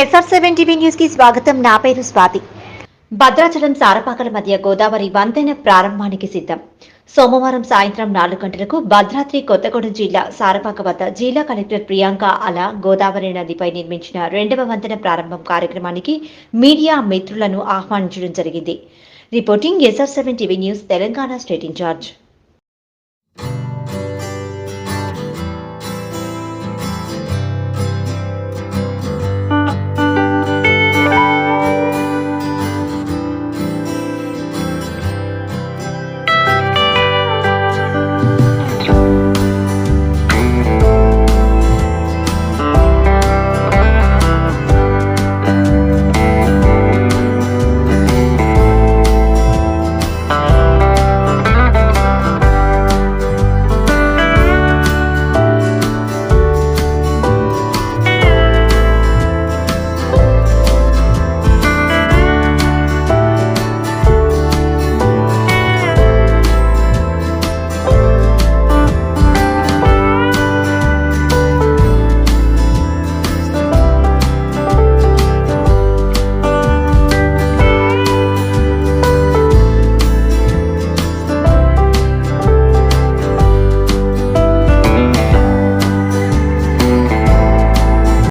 SR seven TV న్యూస్కి స్వాగతం. నా పేరు స్వాతి. భద్రాచలం సారపాకల మధ్య గోదావరి వంతెన ప్రారంభానికి సిద్ధం. సోమవారం సాయంత్రం నాలుగు గంటలకు భద్రాద్రి కొత్తగూడెం జిల్లా సారపాక వద్ద జిల్లా కలెక్టర్ ప్రియాంక అలా గోదావరి నదిపై నిర్మించిన రెండవ వంతెన ప్రారంభం కార్యక్రమానికి మీడియా మిత్రులను ఆహ్వానించడం జరిగింది. Reporting SR seven TV news Telangana state incharge.